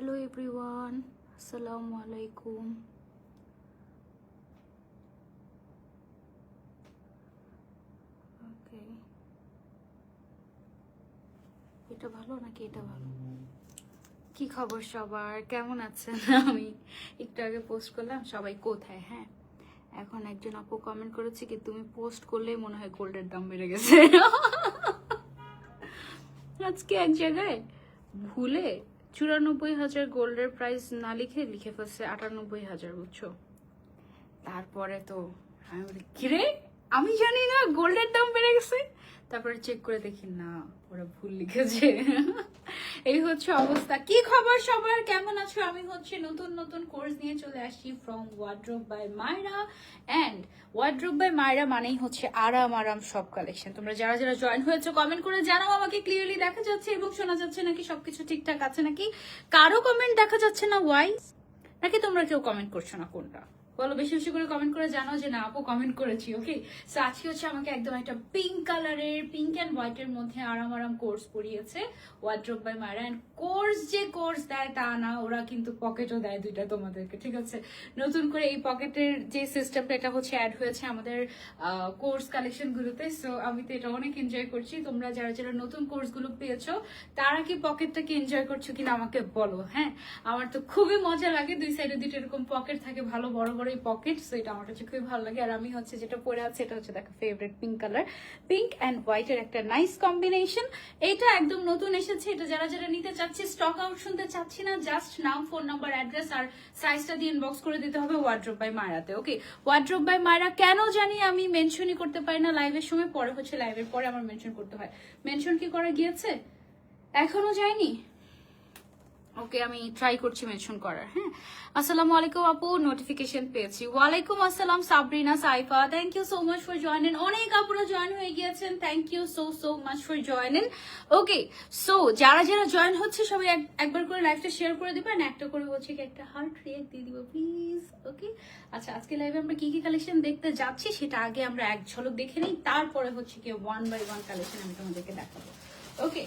Hello everyone আসসালামু আলাইকুম ওকে এটা ভালো নাকি এটা ভালো? কি খবর সবার? কেমন আছেন? আমি একটু আগে পোস্ট করলাম, সবাই কোথায়? হ্যাঁ? এখন একজন আপু কমেন্ট করেছে কি, তুমি পোস্ট করলেই মনে হয় গোল্ডের দাম বেড়ে গেছে। আজকে এক জায়গায় ভুলে চুরানব্বই হাজার গোল্ডের প্রাইস না লিখে লিখে ফেলছে আটানব্বই হাজার বুঝছ তারপরে তো আমি বলি, কিরে? আমি জানি না, গোল্ডের দাম বেড়ে গেছে? তারপরে চেক করে দেখি, না, ওরা ভুল লিখেছে। এই হচ্ছে অবস্থা। কি খবর সবার? কেমন আছো? আমি হচ্ছে নতুন নতুন কোর্স নিয়ে চলে আসছি from wardrobe by Myra and wardrobe by Myra মানেই হচ্ছে আরাম আরাম, সব কালেকশন তোমরা যারা যারা জয়েন হয়েছো কমেন্ট করে জানাও আমাকে। ক্লিয়ারলি দেখা যাচ্ছে এবং শোনা যাচ্ছে নাকি সবকিছু ঠিকঠাক আছে নাকি? কারও কমেন্ট দেখা যাচ্ছে না ওয়াই নাকি তোমরা কেউ কমেন্ট করছ না কোনটা? বলো, বেশি বেশি করে কমেন্ট করে জানাও যে, না, আপু কমেন্ট করেছি ওকে সো আজকে হচ্ছে আমাকে একদম একটা পিঙ্ক কালারের পিঙ্ক অ্যান্ড হোয়াইটের মধ্যে আরাম আরাম course পড়িয়েছে wardrobe by Myra and course যে কোর্স দেয় তা না, ওরা কিন্তু পকেটও দেয় দুইটা তোমাদেরকে, ঠিক আছে? নতুন করে এই পকেটের যে সিস্টেমটা এটা হচ্ছে অ্যাড হয়েছে আমাদের কোর্স কালেকশন গুলোতে। সো আমি তো এটা অনেক এনজয় করছি। তোমরা যারা যারা নতুন কোর্সগুলো পেয়েছ, তারা কি পকেটটাকে এনজয় করছ কিনা আমাকে বলো হ্যাঁ? আমার তো খুবই মজা লাগে, দুই সাইডে দুটো এরকম পকেট থাকে, ভালো, বড় বড় এই পকেট সো এটা আমার কাছে খুবই ভালো লাগে। আর আমি হচ্ছে যেটা পরে আছে, এটা হচ্ছে দেখো favourite pink colour pink and হোয়াইটের একটা নাইস কম্বিনেশন এটা একদম নতুন এসেছে, এটা যারা যারা নিতে চাচ্ছে স্টক আউট শুনতে চাচ্ছি না জাস্ট নাম ফোন নাম্বার অ্যাড্রেস আর সাইজটা দিয়ে ইনবক্স করে দিতে হবে ওয়ার্ড্রোব বাই মায়রাতে ওকে ওয়ার্ড্রোব বাই মায়রা কেন জানি আমি মেনশনই করতে পারি না লাইভের সময়, পরে হচ্ছে লাইভের পরে আমার মেনশন করতে হয়। মেনশন কি করা গিয়েছে? এখনও যায়নি? ওকে আমি ট্রাই করছি মেনশন করার হ্যাঁ? আসসালামু আলাইকুম আপু নোটিফিকেশন পেয়েছি। ওয়ালাইকুম আসসালাম, Sabrina, Saifa. Thank you so much for joining অনেক আপুরা জয়েন হয়ে গিয়েছেন। Thank you so so much for joining okay so যারা যারা জয়েন হচ্ছে, সবাই এক- একবার করে লাইভটা শেয়ার করে দিবেন। একটা করে হচ্ছে কি একটা হার্ট রিয়েক্ট দিয়ে দিব প্লিজ ওকে আচ্ছা আজকে লাইভে আমরা কি কি কালেকশন দেখতে যাচ্ছি, সেটা আগে আমরা এক ঝলক দেখে নিই। তারপরে হচ্ছে কি ওয়ান বাই ওয়ান কালেকশন আমি তোমাদেরকে দেখাবো। ওকে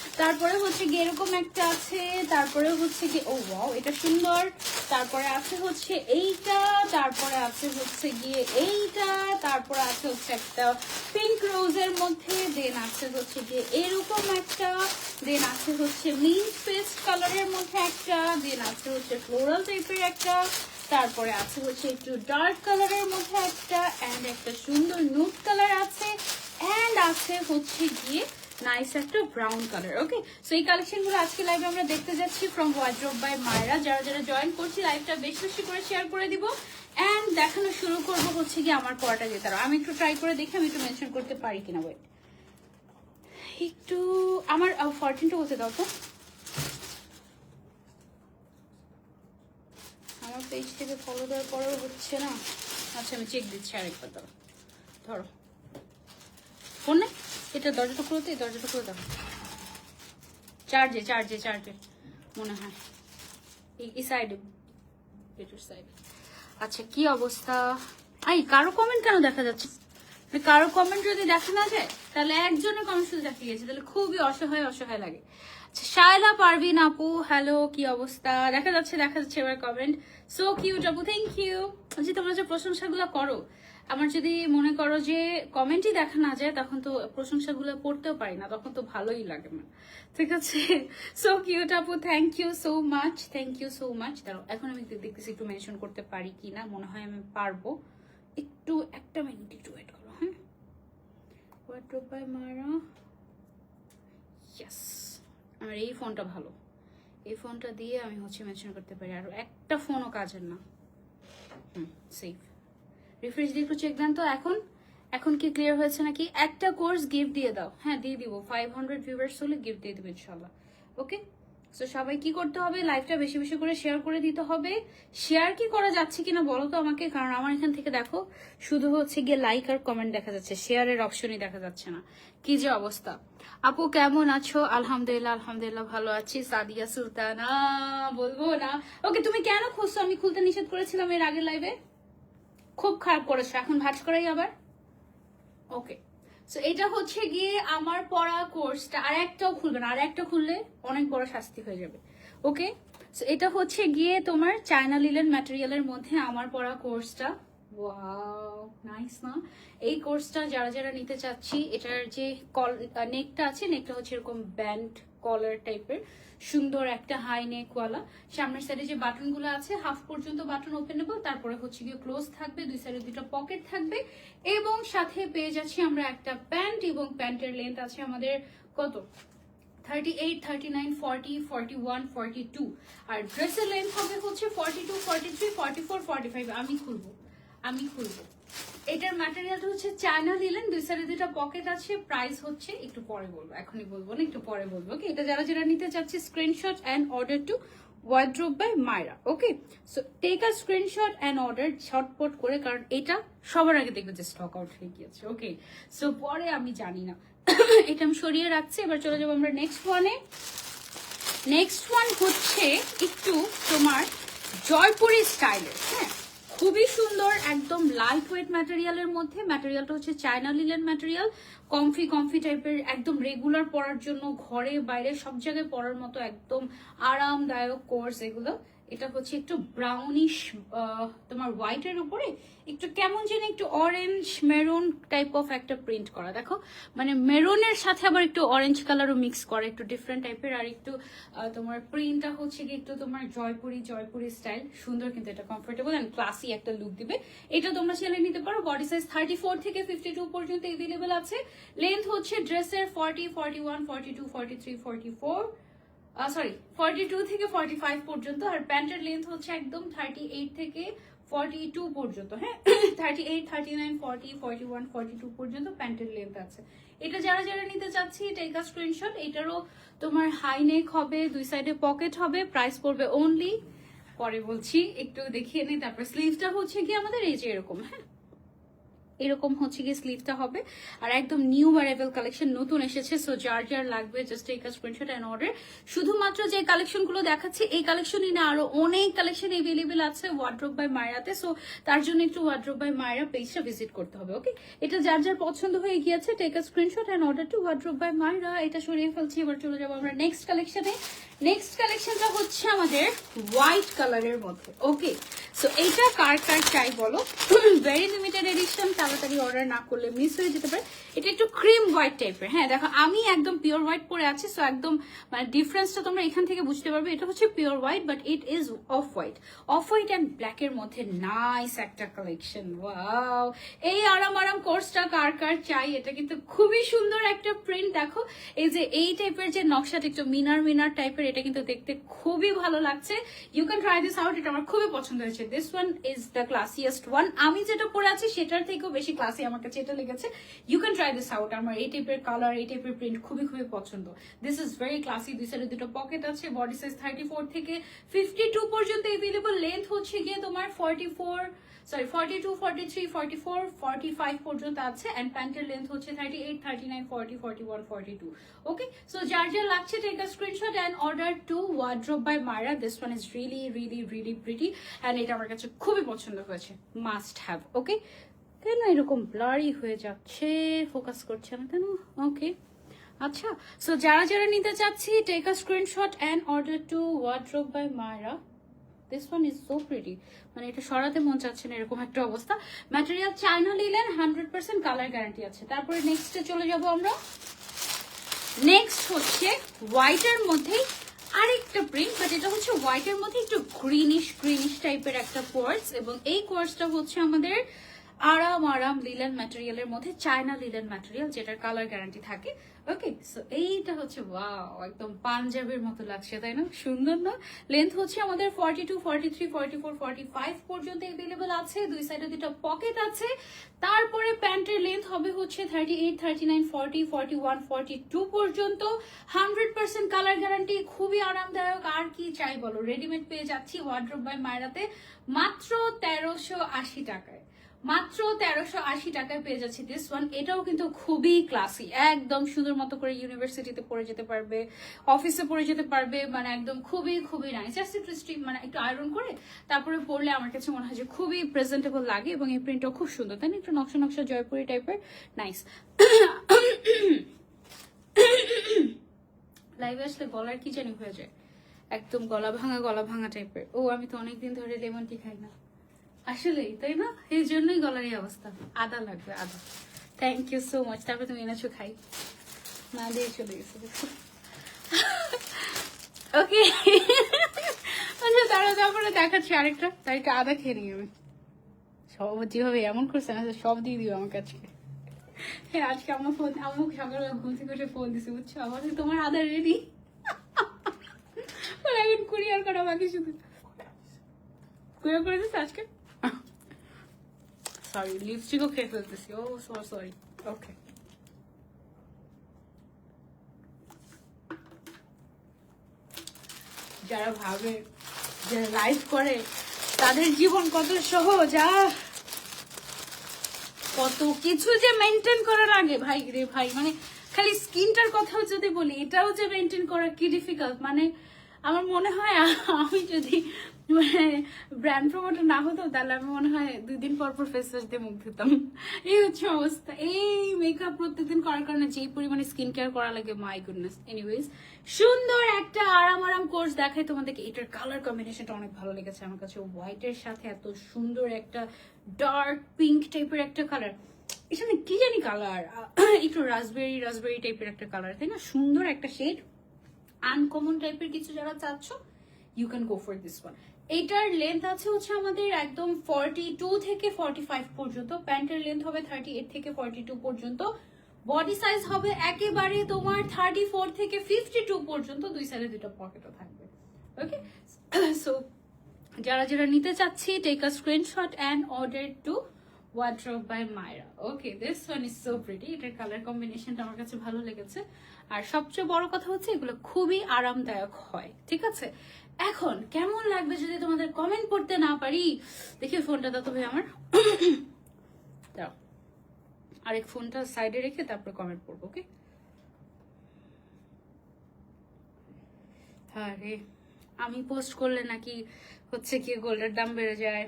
তারপরে হচ্ছে গিয়ে এরকম একটা আছে, তারপরে হচ্ছে গিয়ে, ও ওয়াও এটা সুন্দর। তারপরে আছে হচ্ছে এইটা, তারপরে আছে হচ্ছে গিয়ে এইটা, তারপরে আছে হচ্ছে একটা পিঙ্ক রোজের মধ্যে দেন আছে হচ্ছে গিয়ে এরকম একটা দেন আছে হচ্ছে মিন্ট পেস্ট কালারের মধ্যে একটা দেন আছে হচ্ছে ফ্লোরাল টাইপের একটা, তারপরে আছে হচ্ছে একটু ডার্ক কালারের মধ্যে একটা অ্যান্ড একটা সুন্দর নুট কালার আছে অ্যান্ড আছে হচ্ছে গিয়ে নাইস একটা ব্রাউন কালার ওকে সো এই কালেকশনগুলো আজকে লাইভে আমরা দেখতে যাচ্ছি ফ্রম ওয়ার্ড্রোব বাই মায়রা যারা যারা জয়েন করছি লাইভটা বেশি বেশি করে শেয়ার করে দিব। অ্যান্ড দেখানো শুরু করব হচ্ছে গিয়ে আমার পড়াটা যেতে আমি একটু ট্রাই করে দেখি, আমি একটু মেনশন করতে পারি কিনা ওয়েট একটু, আমার ফরটিনটা হতে দাও তো। আমার পেজ থেকে ফলো দেওয়ার পরেও হচ্ছে না। আচ্ছা আমি চেক দিচ্ছি আরেকবার দাও ধরো। ফোন নেই? এটা দরজাটা খুলো তো এই দরজাটা খুলে দাও। চার্জে চার্জে চার্জে মনে হয়। এই সাইডে পেটের সাইডে আচ্ছা কি অবস্থা? আই, কারও কমেন্ট কেন দেখা যাচ্ছে? মানে কারও কমেন্ট যদি দেখা না যায়, তাহলে একজনের কমেন্ট শুধু দেখা গেছে তাহলে খুবই অসহায় অসহায় লাগে। আচ্ছা শায়লা পারভিন আপু হ্যালো কি অবস্থা? দেখা যাচ্ছে দেখা যাচ্ছে এবার কমেন্ট সো কিউট আপু থ্যাংক ইউ যে তোমরা যে প্রশংসাগুলো করো আমার যদি মনে করো যে কমেন্টই দেখা না যায়, তখন তো প্রশংসাগুলো পড়তেও পারি না, তখন তো ভালোই লাগে না। ঠিক আছে? সো কিউট আপু thank you so much thank you so much দাঁড়াও, এখন আমি দেখতেছি একটু মেনশন করতে পারি কি না, মনে হয় আমি পারব। একটু, একটা মিনিট একটু ওয়েট করো হ্যাঁ ওয়ার্ড্রোব বাই মারা ইয়েস আমার এই ফোনটা ভালো। এই ফোনটা দিয়ে আমি হচ্ছে মেনশন করতে পারি। আর একটা ফোনও কাজের না। হুম সেফ রিফ্রেশ দিয়ে একটু চেক দেন তো, এখন? এখন কি ক্লিয়ার হয়েছে নাকি? একটা কোর্স গিফট দিয়ে দাও। হ্যাঁ দিয়ে দিব। ফাইভ হান্ড্রেড ভিউয়ার্স হলে গিফট দিয়ে দেবো ইনশাল্লাহ ওকে সো সবাই কি করতে হবে? লাইভটা বেশি বেশি করে শেয়ার করে দিতে হবে। শেয়ার কি করা যাচ্ছে কিনা বলো তো আমাকে, কারণ আমার এখান থেকে দেখো, শুধু হচ্ছে গিয়ে লাইক আর কমেন্ট দেখা যাচ্ছে। শেয়ারের অপশনই দেখা যাচ্ছে না। কি যে অবস্থা। আপু, কেমন আছো? আলহামদুলিল্লাহ আলহামদুলিল্লাহ ভালো আছি। সাদিয়া সুলতানা, বলব না। ওকে তুমি কেন খুঁজছো আমি খুলতে নিষেধ করেছিলাম এর আগের লাইভে খুব খারাপ করেছ, এখন ভাজ করাই আবার? ওকে সো এটা হচ্ছে গিয়ে আমার পড়া কোর্সটা আর একটাও খুলবে না, আর একটা খুললে অনেক বড় শাস্তি হয়ে যাবে। ওকে সো এটা হচ্ছে গিয়ে তোমার চায়না লিলেন ম্যাটেরিয়ালের মধ্যে আমার পড়া কোর্সটা নাইস না? এই কোর্সটা যারা যারা নিতে চাচ্ছি, এটার যে কল নেকটা আছে নেকটা হচ্ছে এরকম ব্যান্ড কলার টাইপের, সুন্দর একটা হাই নেকওয়ালা সামনের সাইডে যে বাটনগুলো আছে হাফ পর্যন্ত বাটন ওপেনেবল তারপরে হচ্ছে গিয়ে ক্লোজ থাকবে, দুই সাইডে দুটো পকেট থাকবে। এবং সাথে পেয়ে যাচ্ছি আমরা একটা প্যান্ট এবং প্যান্টের লেন্থ আছে আমাদের কত? Thirty eight thirty nine forty forty one forty two আর ড্রেসের লেন্থ হবে হচ্ছে forty two forty three forty four forty five আমি খুলবো আমি খুলবো। এটার ম্যাটেরিয়ালটা হচ্ছে চায়না লিলেন দুই সাইডে দুটো পকেট আছে প্রাইস হচ্ছে, একটু পরে বলব, এখনই বলব না, একটু পরে বলব ওকে এটা যারা যারা নিতে চাচ্ছে screenshot and order to wardrobe by Myra okay so take a screenshot and order ছটপট করে, কারণ এটা সবার আগে দেখবে যে স্টক আউট হয়ে গিয়েছে ওকে সো পরে আমি জানি না। এটা আমি সরিয়ে রাখছি, এবার চলে যাব আমরা নেক্সট ওয়ানে নেক্সট ওয়ান হচ্ছে একটু তোমার জয়পুরি স্টাইলের হ্যাঁ? খুবই সুন্দর, একদম লাইট ওয়েট ম্যাটেরিয়ালের মধ্যে। ম্যাটেরিয়ালটা হচ্ছে China linen material comfy comfy টাইপের একদম রেগুলার পরার জন্য, ঘরে, বাইরে, সব জায়গায় পরার মতো, একদম আরামদায়ক কোর্স এগুলো। এটা হচ্ছে একটু ব্রাউনিশ তোমার হোয়াইটের উপরে একটু কেমন যেন একটু অরেঞ্জ মেরুন টাইপ অফ একটা প্রিন্ট করা। দেখো মানে মেরুনের সাথে আবার একটু অরেঞ্জ কালারও মিক্স করা, একটু ডিফারেন্ট টাইপের আর একটু তোমার প্রিন্টটা হচ্ছে কি একটু তোমার জয়পুরি জয়পুরি স্টাইল সুন্দর কিন্তু এটা কমফোর্টেবল অ্যান্ড ক্লাসি একটা লুক দিবে। এটা তোমরা ছেলে নিতে পারো। বডি সাইজ থার্টি ফোর থেকে ফিফটি টু পর্যন্ত এভেলেবেল আছে। লেন্থ হচ্ছে ড্রেসের forty forty one forty two forty three forty four sorry forty two থেকে ফর্টি ফাইভ পর্যন্ত আর প্যান্টের লেন্থ হচ্ছে একদম থার্টি এইট থেকে ফর্টি টু পর্যন্ত হ্যাঁ? Thirty eight thirty nine forty forty one forty two পর্যন্ত প্যান্টের লেন্থ আছে। এটা যারা যারা নিতে চাচ্ছি টেক আ স্ক্রিনশট এটারও তোমার হাই নেক হবে, দুই সাইডে পকেট হবে প্রাইস পড়বে অনলি পরে বলছি, একটু দেখিয়ে নিই, তারপর স্লিভটা হচ্ছে কি আমাদের এই যে এরকম হ্যাঁ? এরকম হচ্ছে গিয়ে স্লিভটা হবে। আর একদম নিউ অ্যারাইভেল কালেকশন নতুন এসেছে সো যার যার লাগবে just take a screenshot and order শুধুমাত্র যে কালেকশনগুলো দেখাচ্ছি, এই কালেকশনই না, আরও অনেক কালেকশন এভেলেবেল আছে ওয়ার্ড্রোব বাই মায়রাতে সো তার জন্য একটু ওয়ার্ড্রোব বাই মায়রা পেজটা ভিজিট করতে হবে ওকে এটা যার যার পছন্দ হয়ে গিয়েছে take a screenshot and order to wardrobe by Myra এটা সরিয়ে ফেলছি, এবার চলে যাব আমরা নেক্সট কালেকশনে নেক্সট কালেকশনটা হচ্ছে আমাদের হোয়াইট কালারের মধ্যে ওকে সো এইটা কার কার চাই বলো? ভেরি লিমিটেড এডিশন তাড়াতাড়ি অর্ডার না করলে মিস হয়ে যেতে পারে। এটা একটু ক্রিম হোয়াইট টাইপের হ্যাঁ দেখো, আমি একদম পিওর হোয়াইট পরে আছি সো একদম মানে ডিফারেন্সটা তোমরা এখান থেকে বুঝতে পারবে। এটা হচ্ছে pure white but it is off white off white and black এর মধ্যে নাইস একটা কালেকশন ওয়াও এই আরাম আরাম কোর্সটা কার কার চাই, এটা কিন্তু খুবই সুন্দর একটা প্রিন্ট দেখো, এই যে এই টাইপের যে নকশাটা, একটু মিনার মিনার টাইপের এটা কিন্তু দেখতে খুবই ভালো লাগছে। You can try this out এটা আমার খুবই পছন্দ হয়েছে। This one is the classiest one আমি যেটা পরে আছি, সেটার থেকেও বেশি ক্লাসি আমার কাছে এটা লেগেছে। You can try this out আমার এই টাইপের কালার এই টাইপের প্রিন্ট খুবই খুবই পছন্দ। দিস ইজ ভেরি ক্লাসি দুই সাইডে দুটো পকেট আছে। বডি সাইজ থার্টি ফোর থেকে ফিফটি টু পর্যন্ত এভেলেবল লেন্থ হচ্ছে গিয়ে তোমার forty four sorry forty two forty three forty four forty five পর্যন্ত আছে। অ্যান্ড প্যান্টের লেন্থ হচ্ছে thirty eight thirty nine forty forty one forty two okay so যার যার লাগছে take a screenshot and order to wardrobe by Myra this one is really really really pretty and এটা আমার কাছে খুবই পছন্দ হয়েছে। মাস্ট হ্যাভ ওকে কেন এরকম ব্লারি হয়ে যাচ্ছে? ফোকাস করছে না কেন? ওকে আচ্ছা সো যারা যারা নিতে চাচ্ছি take a screenshot and order to wardrobe by Myra this one is so pretty মানে এটা সরাতে মন চাচ্ছে না এরকম একটা অবস্থা। Material China linen hundred percent colour guarantee আছে। তারপরে নেক্সটে চলে যাব আমরা। নেক্সট হচ্ছে হোয়াইটের মধ্যেই আরেকটা প্রিন্ট বাট এটা হচ্ছে হোয়াইটের মধ্যে একটু গ্রিনিশ গ্রিনিশ টাইপের একটা কোর্স এবং এই কোর্সটা হচ্ছে আমাদের আরাম আরাম লিলেন ম্যাটেরিয়ালের মধ্যে চায়না লিলেন ম্যাটেরিয়াল যেটার কালার গ্যারান্টি থাকে। ওকে সো এইটা হচ্ছে ওয়াও একদম পাঞ্জাবের মতো লাগছে, তাই না? সুন্দর না? লেন্থ হচ্ছে আমাদের forty two forty three forty four forty five পর্যন্ত এভেলেবল আছে। দুই সাইডে দুটো পকেট আছে। তারপরে প্যান্টের লেন্থ হবে হচ্ছে thirty eight thirty nine forty forty one forty two পর্যন্ত। হান্ড্রেড পার্সেন্ট কালার গ্যারান্টি খুবই আরামদায়ক। আর কি চাই বলো? রেডিমেড পেয়ে যাচ্ছি ওয়ার্ড্রোব বাই মায়রাতে মাত্র তেরোশো আশি টাকায়। মাত্র তেরোশো আশি টাকায় পেয়ে যাচ্ছি দিস ওয়ান এটাও কিন্তু খুবই ক্লাসি একদম সুন্দর মতো করে ইউনিভার্সিটিতে পড়ে যেতে পারবে অফিসে পড়ে যেতে পারবে মানে একদম খুবই খুবই নাইস জাস্ট একটু মানে একটু আয়রন করে তারপরে পড়লে আমার কাছে মনে হয় যে খুবই প্রেজেন্টেবল লাগে এবং এই প্রিন্টটাও খুব সুন্দর। তাই না? একটু নকশা নকশা জয়পুরি টাইপের নাইস লাইভে আসলে গলার কি জানি হয়ে যায়। একদম গলা ভাঙা গলা ভাঙা টাইপের ও, আমি তো অনেকদিন ধরে লেমন টি খাই না। আসলেই, তাই না? এই জন্যই গলার এই অবস্থা। আদা লাগবে, আদা। থ্যাংক ইউ সো মাচ তারপরে তুমি এনেছো খাই। না দিয়ে চলে গেছে। ওকে আচ্ছা তারা তারপরে দেখাচ্ছি আরেকটা। তার একটু আদা খেয়ে নিই আমি। সব যেভাবে এমন করছে না, সব দিয়ে দিও আমার কাছে হ্যাঁ আজকে আমার ফোন আমার সকালবেলা ঘুম থেকে উঠে ফোন দিছে, বুঝছ? আমার তোমার আদা রেডি এখন কুরিয়ার করা বাকি শুধু। কুরিয়ার করে দিচ্ছে আজকে? সরি লিপস্টিকও খেয়ে ফেলতেছি ও সরি ওকে যারা ভাবে, যারা লাইফ করে, তাদের জীবন কত সহজ, আহ! কত কিছু যে মেনটেন করা লাগে। ভাই রে ভাই মানে খালি স্কিনটার কথাও যদি বলি, এটাও যে মেনটেন করা কি ডিফিকাল্ট মানে আমার মনে হয়, আমি যদি মানে ব্র্যান্ড প্রমোটার না হতো, তাহলে আমি মনে হয় দুই দিন পর পর ফেস ওয়াশ দিয়ে মুখ ধুতাম। এই হচ্ছে অবস্থা। এই মেকআপ প্রত্যেকদিন করার কারণে যেই পরিমাণে স্কিন কেয়ার করা লাগে মাই গুডনেস এনিওয়েজ সুন্দর একটা আরাম আরাম কোর্স দেখাই তোমাদেরকে। এটার কালার কম্বিনেশনটা অনেক ভালো লেগেছে আমার কাছে। হোয়াইটের সাথে এত সুন্দর একটা ডার্ক পিঙ্ক টাইপের একটা কালার এখানে কি জানি কালার একটু রাসবেরি রাসবেরি টাইপের একটা কালার তাই না? সুন্দর একটা শেড আনকমন টাইপের কিছু যারা চাচ্ছ you can go for this one এটার লেন্থ আছে হচ্ছে আমাদের একদম ফর্টি টু থেকে ফর্টি ফাইভ পর্যন্ত, প্যান্টের লেন্থ হবে থার্টি এইট থেকে ফর্টি টু পর্যন্ত বডি সাইজ হবে একেবারে তোমার থার্টি ফোর থেকে ফিফটি টু পর্যন্ত, দুই সাইডে দুটো পকেটও থাকবে। ওকে সো যারা যারা নিতে চাচ্ছি take a screenshot and order to wardrobe by Myra okay this one is so pretty এটার কালার কম্বিনেশনটা আমার কাছে ভালো লেগেছে। আর সবচেয়ে বড় কথা হচ্ছে, এগুলো খুবই আরামদায়ক হয়। ঠিক আছে? এখন কেমন লাগবে যদি তোমাদের কমেন্ট পড়তে না পারি? দেখি ফোনটা দাও তো ভাই আমার। দাও। আরেক ফোনটা সাইডে রেখে তারপরে কমেন্ট পড়ব ওকে আরে, আমি পোস্ট করলে নাকি হচ্ছে গিয়ে গোল্ডের দাম বেড়ে যায়।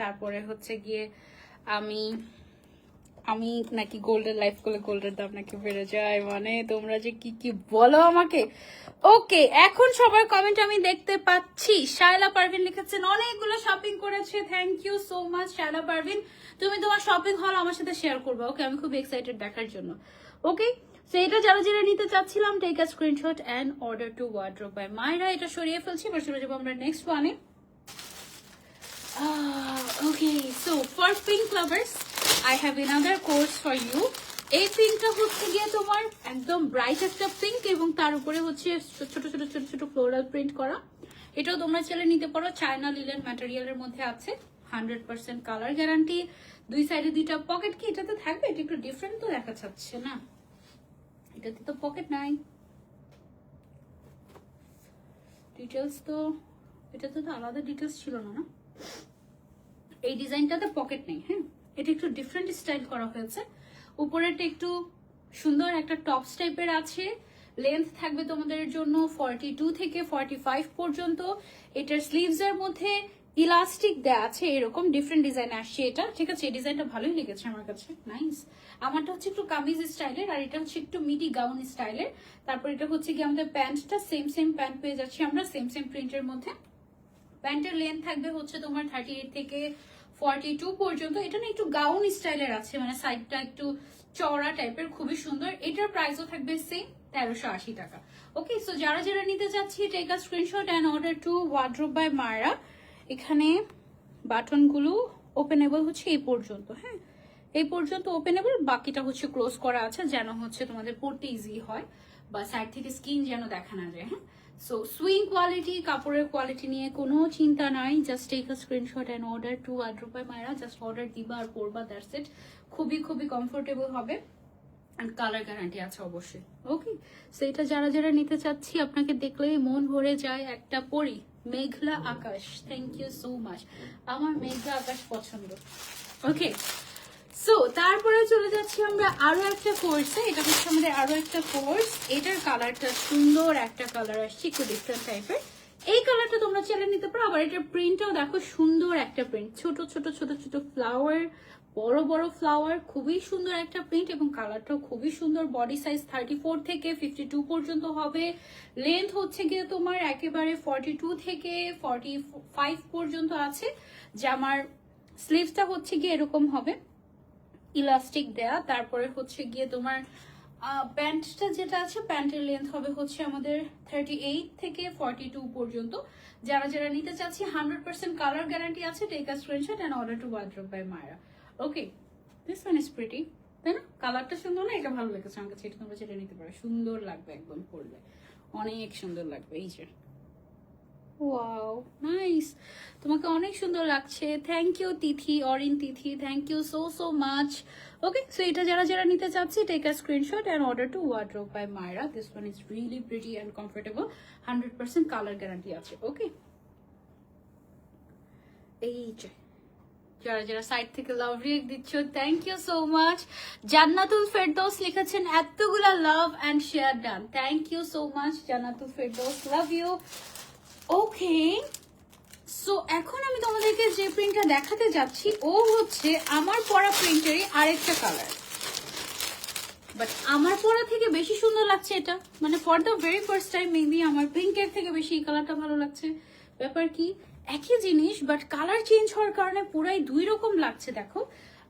তারপরে হচ্ছে গিয়ে আমি আমি নাকি গোল্ডের লাইফ করলে গোল্ডের দাম নাকি বেড়ে যায় মানে তোমরা যে কি কি বলো আমাকে? ওকে এখন সবার কমেন্ট আমি দেখতে পাচ্ছি। শায়লা পারভিন লিখেছেন অনেকগুলো শপিং করেছে thank you so much Shaila Parvin. তুমি তোমার শপিং হল আমার সাথে শেয়ার করবে ওকে আমি খুব এক্সাইটেড দেখার জন্য ওকে সো এটা যারা যারা নিতে চাচ্ছিলাম take a screenshot and order to wardrobe by Myra এটা সরিয়ে ফেলছি এবার চলে যাব আমরা নেক্সট ওয়ানে ওকে okay, so for pink I have another course for you. এই পিঙ্কটা হচ্ছে গিয়ে তোমার একদম ব্রাইট একটা পিঙ্ক এবং তার উপরে হচ্ছে ছোট ছোট ছোট ছোট ফ্লোরাল প্রিন্ট করা। এটাও তোমরা চাইলে নিতে পারো। চায়না লিলেন ম্যাটেরিয়ালের মধ্যে আছে। হান্ড্রেড পার্সেন্ট কালার গ্যারান্টি দুই সাইডে দুইটা পকেট কি? এটাতে থাকবে? এটা একটু ডিফারেন্ট তো দেখা যাচ্ছে না। এটাতে তো পকেট নাই। ডিটেলস তো, এটাতে তো আলাদা ডিটেলস ছিল না না? এই ডিজাইনটাতে পকেট নেই হ্যাঁ? এটা একটু ডিফারেন্ট স্টাইল করা হয়েছে। উপরেরটা একটু সুন্দর একটা টপস টাইপের আছে। লেন্থ থাকবে তোমাদের জন্য ফর্টি টু থেকে ফর্টি ফাইভ পর্যন্ত। এটার স্লিভস এর মধ্যে ইলাস্টিক দেওয়া আছে, এরকম ডিফারেন্ট ডিজাইন আসছে এটা। ঠিক আছে, এই ডিজাইনটা ভালোই লেগেছে আমার কাছে। নাইস আমারটা হচ্ছে একটু কামিজ স্টাইলের আর এটা হচ্ছে একটু মিডি গাউন স্টাইলের তারপর এটা হচ্ছে কি আমাদের প্যান্টটা সেম সেম প্যান্ট পেয়ে যাচ্ছি আমরা সেম সেম প্রিন্টের মধ্যে। প্যান্টের লেন্থ থাকবে হচ্ছে তোমার থার্টি এইট থেকে ফর্টি টু পর্যন্ত। এটা না একটু গাউন স্টাইলের আছে মানে সাইডটা একটু চওড়া টাইপের খুবই সুন্দর। এটার প্রাইসও থাকবে সেম তেরোশো আশি টাকা। ওকে সো যারা যারা নিতে যাচ্ছি take a screenshot and order to wardrobe by Myra এখানে বাটনগুলো ওপেনেবল হচ্ছে এই পর্যন্ত হ্যাঁ? এই পর্যন্ত ওপেনেবল বাকিটা হচ্ছে ক্লোজ করা আছে, যেন হচ্ছে তোমাদের পড়তে ইজি হয়, বা সাইড থেকে স্কিন যেন দেখা না যায় হ্যাঁ? সো সুইং কোয়ালিটি কাপড়ের কোয়ালিটি নিয়ে কোনো চিন্তা নাই। Just take a screenshot and order to wardrobe by Myra just order দিবা আর পরবা দ্যাটস ইট খুবই খুবই কমফোর্টেবল হবে। অ্যান্ড কালার গ্যারান্টি আছে অবশ্যই। ওকে সো এটা যারা যারা নিতে চাচ্ছি, আপনাকে দেখলেই মন ভরে যায় একটা পরি। Meghla Akash. Thank you so much আমার মেঘলা আকাশ পছন্দ। ওকে সো তারপরে চলে যাচ্ছি আমরা আরও একটা কোর্সে এটা হচ্ছে আমাদের আরও একটা কোর্স এটার কালারটা সুন্দর একটা কালার আসছে, একটু ডিফারেন্ট টাইপের এই কালারটা তোমরা চাইলে নিতে পারো, আবার এটার প্রিন্টটাও দেখো, সুন্দর একটা প্রিন্ট ছোট ছোট ছোট ছোট ফ্লাওয়ার বড় বড় ফ্লাওয়ার খুবই সুন্দর একটা প্রিন্ট এবং কালারটাও খুবই সুন্দর। বডি সাইজ থার্টি থেকে ফিফটি পর্যন্ত হবে। লেন্থ হচ্ছে গিয়ে তোমার একেবারে ফর্টি থেকে ফর্টি পর্যন্ত আছে। জামার স্লিভসটা হচ্ছে গিয়ে এরকম হবে। ইলাস্টিক দেয়া, তারপরে হচ্ছে গিয়ে তোমার প্যান্টটা যেটা আছে প্যান্টের লেন্থ হবে হচ্ছে আমাদের থার্টি এইট থেকে ফর্টি টু পর্যন্ত। যারা যারা নিতে চাচ্ছি হান্ড্রেড পার্সেন্ট কালার গ্যারান্টি আছে take a screenshot and order to wardrobe by Myra okay this one is pretty তাই না? কালারটা সুন্দর না? এটা ভালো লেগেছে আমার কাছে। এটা তোমরা যেটা নিতে পারো। সুন্দর লাগবে একদম পরলে। অনেক সুন্দর লাগবে, এই যে। ওয়াও নাইস তোমাকে অনেক সুন্দর লাগছে। Thank you Tithi, Orin Tithi thank you so so much okay so এটা যারা যারা নিতে চাচ্ছি take a screenshot and order to wardrobe by Myra this one is really pretty and comfortable hundred percent colour guarantee আছে okay এই যে, যারা যারা সাইড থেকে লাভ রিয়েক্ট দিচ্ছ thank you so much Jannatul Ferdous লিখেছেন, এতগুলা love and share done thank you so much Jannatul Ferdous love you okay so এখন আমি তোমাদেরকে যে প্রিন্টটা দেখাতে যাচ্ছি, ও হচ্ছে আমার পরা প্রিন্টেরই আরেকটা কালার বাট আমার পরা থেকে বেশি সুন্দর লাগছে এটা। মানে for the very first time maybe আমার পিঙ্কের থেকে বেশি এই কালারটা ভালো লাগছে। ব্যাপার কি, একই জিনিস বাট কালার চেঞ্জ হওয়ার কারণে পুরাই দুই রকম লাগছে, দেখো।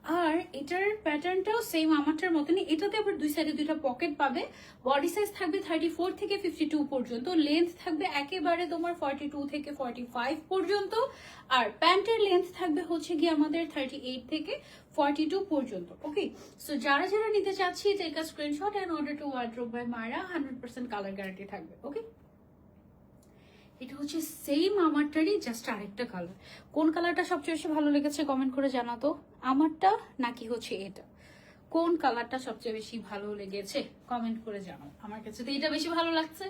আর এটার প্যাটার্নটাও সেম আমারটার মতনই। এটাতে আবার দুই সাইডে দুইটা পকেট পাবে। বডি সাইজ থাকবে থার্টি ফোর থেকে ফিফটি টু পর্যন্ত। লেন্থ থাকবে একেবারে তোমার ফর্টি টু থেকে ফর্টি ফাইভ পর্যন্ত। আর প্যান্টের লেন্থ থাকবে হচ্ছে গিয়ে আমাদের থার্টি এইট থেকে ফর্টি টু পর্যন্ত। ওকে সো যারা যারা নিতে চাচ্ছি a screenshot and order to wardrobe by Myra hundred percent colour guarantee থাকবে। ওকে এটা হচ্ছে সেম আমারটারই জাস্ট আরেকটা কালার কোন কালারটা সবচেয়ে বেশি ভালো লেগেছে কমেন্ট করে জানাতো? আমারটা নাকি হচ্ছে এটা? কোন কালারটা সবচেয়ে বেশি ভালো লেগেছে কমেন্ট করে জানাও। আমার কাছে তো এটা বেশি ভালো লাগছে।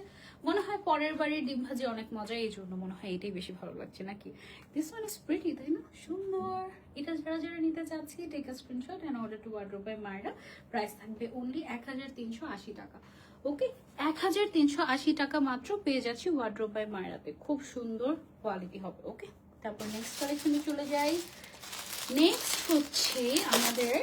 মনে হয় পরের বাড়ির ডিম ভাজি অনেক মজা, এই জন্য মনে হয় এটাই বেশি ভালো লাগছে নাকি? দিস ওয়ান ইজ প্রিটি তাই না? সুন্দর। এটা যারা যারা নিতে চাচ্ছি take a screenshot and order to wardrobe by Myra price থাকবে অনলি এক হাজার তিনশো আশি টাকা। ওকে, এক হাজার তিনশো আশি টাকা মাত্র পেয়ে যাচ্ছি ওয়ার্ড্রোব বাই মায়েরাতে। খুব সুন্দর কোয়ালিটি হবে, ওকে? তারপর নেক্সট কালেকশনে চলে যাই। নেক্সট হচ্ছে আমাদের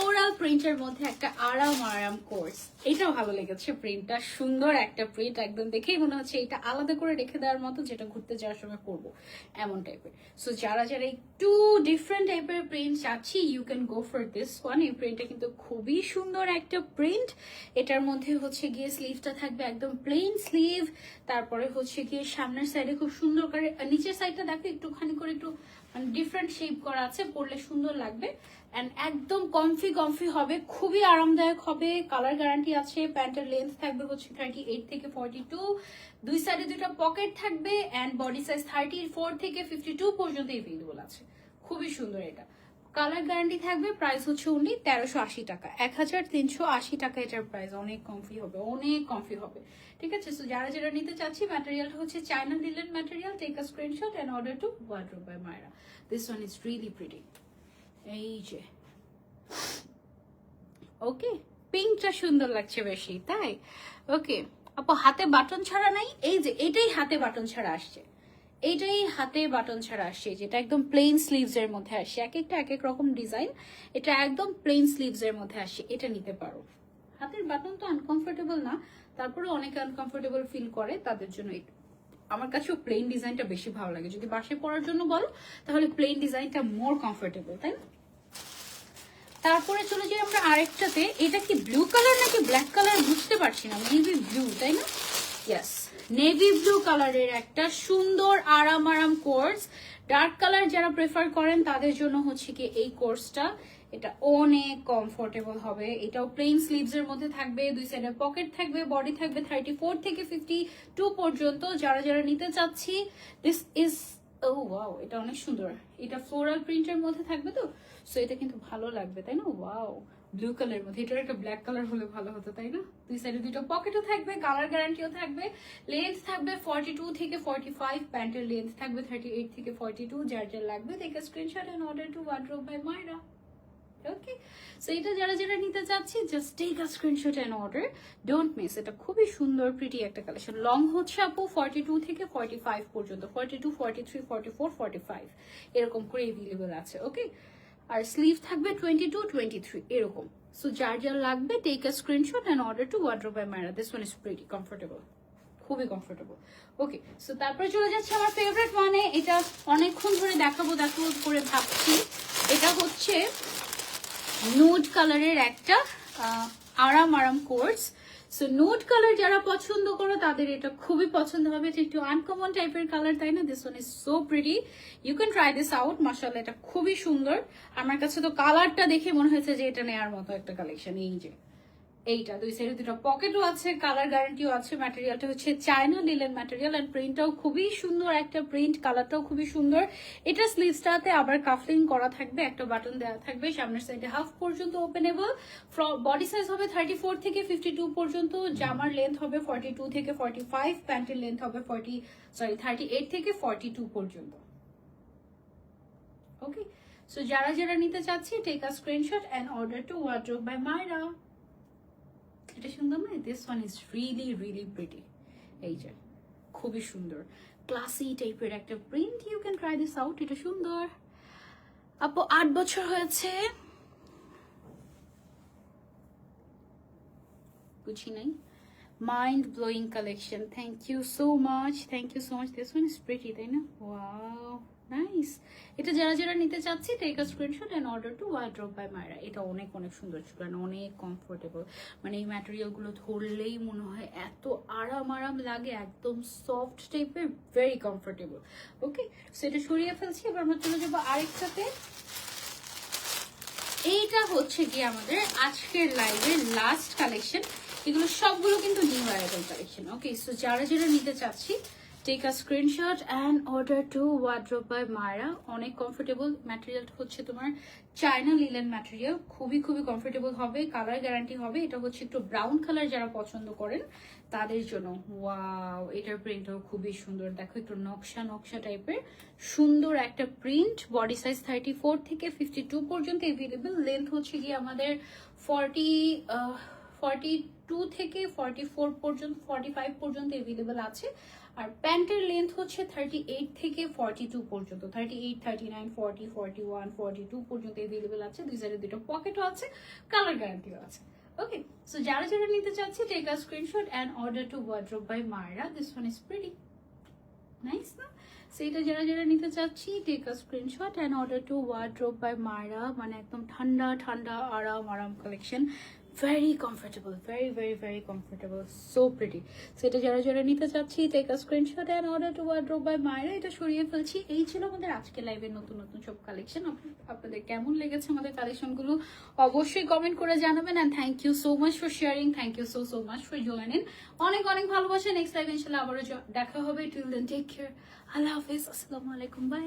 ফ্লোরাল প্রিন্টের মধ্যে একটা আরাম আরাম কোর্স এটা ভালো লেগেছে প্রিন্টটা সুন্দর একটা প্রিন্ট একদম দেখেই মনে হচ্ছে এটা আলাদা করে রেখে দেওয়ার মতো যেটা ঘুরতে যাওয়ার সময় করব এমন টাইপের সো যারা যারা একটু ডিফারেন্ট টাইপের প্রিন্ট চাচ্ছি you can go for this one এই প্রিন্টটা কিন্তু খুবই সুন্দর একটা প্রিন্ট এটার মধ্যে হচ্ছে গিয়ে স্লিভটা থাকবে একদম প্লেন স্লিভ তারপরে হচ্ছে গিয়ে সামনের সাইডে খুব সুন্দর করে নিচের সাইডটা দেখো, একটুখানি করে একটু মানে ডিফারেন্ট শেপ করা আছে, পরলে সুন্দর লাগবে। অ্যান্ড একদম কমফি কমফি হবে, খুবই আরামদায়ক হবে কালার গ্যারান্টি আছে প্যান্টের লেন্থ থাকবে হচ্ছে থার্টি এইট থেকে ফর্টি টু দুই সাইডে দুটো পকেট থাকবে and body size thirty four থেকে ফিফটি টু পর্যন্ত এভেলেবল আছে। খুবই সুন্দর এটা। কালার গ্যারান্টি থাকবে প্রাইস হচ্ছে উনি তেরোশো আশি টাকা। এক হাজার তিনশো আশি টাকা এটার প্রাইস অনেক কমফি হবে, অনেক কমফি হবে। ঠিক আছে? সো যারা যারা নিতে চাচ্ছি ম্যাটেরিয়ালটা হচ্ছে China linen material take a screenshot and order to wardrobe by Myra this one is really pretty এই যে। ওকে পিঙ্কটা সুন্দর লাগছে বেশি, তাই? ওকে আপু, হাতে বাটন ছাড়া নাই? এই যে, এটাই হাতে বাটন ছাড়া আসছে। এইটাই হাতে বাটন ছাড়া আসছে, যেটা একদম প্লেন স্লিভস এর মধ্যে আসছে। এক একটা, এক এক রকম ডিজাইন এটা একদম প্লেন স্লিভস এর মধ্যে আসছে। এটা নিতে পারো। হাতের বাটন তো আনকমফোর্টেবল না। তারপরে অনেকে আনকমফোর্টেবল ফিল করে তাদের জন্য এটা আমার কাছেও প্লেন ডিজাইনটা বেশি ভালো লাগে। যদি বাসায় পরার জন্য বলো, তাহলে প্লেন ডিজাইনটা মোর কমফোর্টেবল তাই না? তারপরে চলে যাই আমরা আরেকটাতে। এটা কি ব্লু কালার নাকি ব্ল্যাক কালার বুঝতে পারছি না। নেভি ব্লু তাই না? ইয়াস নেভি ব্লু কালারের একটা সুন্দর আরাম আরাম কোর্স ডার্ক কালার যারা প্রেফার করেন, তাদের জন্য হচ্ছে কি এই কোর্সটা এটা অনেক কমফোর্টেবল হবে। এটাও প্লেন স্লিভস এর মধ্যে থাকবে, দুই সাইডে পকেট থাকবে বডি থাকবে থার্টি ফোর থেকে ফিফটি টু পর্যন্ত। যারা যারা নিতে চাচ্ছি দিস ইজ ও ওয়াও এটা অনেক সুন্দর। এটা ফ্লোরাল প্রিন্টের মধ্যে থাকবে তো? সো এটা কিন্তু ভালো লাগবে, তাই না? ওয়াও ব্লু কালার মধ্যে। এটার একটা ব্ল্যাক কালার হলে ভালো হতো, তাই না? দুই সাইডে দুটো পকেটও থাকবে কালার গ্যারান্টিও থাকবে। লেন্থ থাকবে ফর্টি টু থেকে ফর্টি ফাইভ প্যান্টের লেন্থ থাকবে থার্টি এইট থেকে ফর্টি টু যার যার লাগবে দেখে screenshot and order to wardrobe by Maira okay so এটা যারা যারা নিতে চাচ্ছি just take a screenshot and order don't miss এটা খুবই সুন্দর প্রিটি একটা কালেকশন লং হচ্ছে আপু ফর্টি টু থেকে ফর্টি ফাইভ পর্যন্ত। Forty two forty three forty four forty five এরকম করে এভেলেবেল আছে ওকে আর স্লিভ থাকবে টোয়েন্টি টু টোয়েন্টি থ্রি এরকম। সো যার যার লাগবে take a screenshot and order to wardrobe by Maira this one is pretty comfortable খুবই কমফোর্টেবল ওকে সো তারপরে চলে যাচ্ছে আমার ফেভারিট মানে এটা অনেকক্ষণ ধরে দেখাবো দেখাবো করে ভাবছি। এটা হচ্ছে নুড কালারের একটা আরাম আরাম কোর্স সো নুড কালার যারা পছন্দ করো, তাদের এটা খুবই পছন্দ হবে। একটু আনকমন টাইপের কালার তাই না? This one is so pretty you can try this out মার্শাল্লাহ এটা খুবই সুন্দর। আমার কাছে তো কালারটা দেখে মনে হয়েছে যে এটা নেওয়ার মতো একটা কালেকশন এই যে। এইটা, দুই সাইডে দুটো পকেটও আছে কালার গ্যারান্টিও আছে ম্যাটেরিয়ালটা হচ্ছে চায়না লিলেন ম্যাটেরিয়াল এন্ড প্রিন্টটাও খুবই সুন্দর একটা প্রিন্ট কালারটাও খুবই সুন্দর। এটা স্লিভসটাতে আবার কাফলিং করা থাকবে, একটা বাটন দেওয়া থাকবে, সামনের সাইডে হাফ পর্যন্ত ওপেনেবল বডি সাইজ হবে থার্টি ফোর থেকে ফিফটি টু পর্যন্ত জামার লেন্থ হবে ফর্টি টু থেকে ফর্টি ফাইভ প্যান্টের লেন্থ হবে ফর্টি সরি থার্টি এইট থেকে ফর্টি টু পর্যন্ত। ওকে সো যারা যারা নিতে চাচ্ছি take a screenshot and order to wardrobe by Maira এটা সুন্দর না this one is really really pretty এই যে, খুবই সুন্দর। ক্লাসি টাইপের একটা print you can try this out এটা সুন্দর। আপু, আট বছর হয়েছে। বুঝি নাই? Mind blowing collection thank you so much thank you so much this one is pretty তাই না? ওয়াও নাইস এটা যারা যারা নিতে চাচ্ছি take a screenshot and order to wardrobe by Maira এটা অনেক অনেক সুন্দর ছিল অনেক কমফোর্টেবল মানে এই ম্যাটেরিয়ালগুলো ধরলেই মনে হয় এত আরাম আরাম লাগে, একদম সফট টাইপের ভেরি কমফোর্টেবল ওকে সেটা সরিয়ে ফেলছি, এবার আমরা চলে যাব আরেকটাতে। এইটা হচ্ছে গিয়ে আমাদের আজকের লাইভের লাস্ট কালেকশন এগুলো সবগুলো কিন্তু new arrival collection okay so যারা যারা নিতে চাচ্ছি take a screenshot and order to wardrobe by Maira অনেক কমফোর্টেবল ম্যাটেরিয়ালটা হচ্ছে তোমার। চায়না লিলেন ম্যাটেরিয়াল খুবই খুবই কমফোর্টেবল হবে কালার গ্যারান্টি হবে। এটা হচ্ছে একটু ব্রাউন কালার যারা পছন্দ করেন, তাদের জন্য। ওয়াও এটার প্রিন্টও খুবই সুন্দর। দেখো একটু নকশা নকশা টাইপের সুন্দর একটা print body size thirty four থেকে ফিফটি টু পর্যন্ত এভেলেবেল লেন্থ হচ্ছে গিয়ে আমাদের ফর্টি ফর্টি টু থেকে ফর্টি ফোর পর্যন্ত ফর্টি ফাইভ পর্যন্ত এভেলেবেল আছে। আর প্যান্টের লেন্থ হচ্ছে থার্টি এইট থেকে ফর্টি টু পর্যন্ত। Thirty eight thirty nine forty forty one forty two পর্যন্ত এভেলেবেল আছে। দুই সাইডে দুটো পকেটও আছে কালার গ্যারান্টিও আছে। ওকে সো যারা যারা নিতে চাচ্ছি take a screenshot and order to wardrobe by Maira this one is pretty nice না? সেইটা যারা যারা নিতে চাচ্ছি take a screenshot and order to wardrobe by Maira মানে একদম ঠান্ডা ঠান্ডা, আরাম আরাম collection very comfortable very very very comfortable so pretty সেটা যারা যারা নিতে চাচ্ছি take a screenshot and order to wardrobe by Maira এটা সরিয়ে ফেলছি। এই ছিল আমাদের আজকে লাইভের নতুন নতুন সব কালেকশন আপনাদের কেমন লেগেছে আমাদের কালেকশনগুলো অবশ্যই কমেন্ট করে জানাবেন and thank you so much for sharing thank you so so much for joining অনেক অনেক ভালোবাসা। নেক্সট লাইভ ইনশাল্লাহ আবারও দেখা হবে। টিল দেন টেক কেয়ার আল্লাহ হাফিজ। আসসালামু আলাইকুম। বাই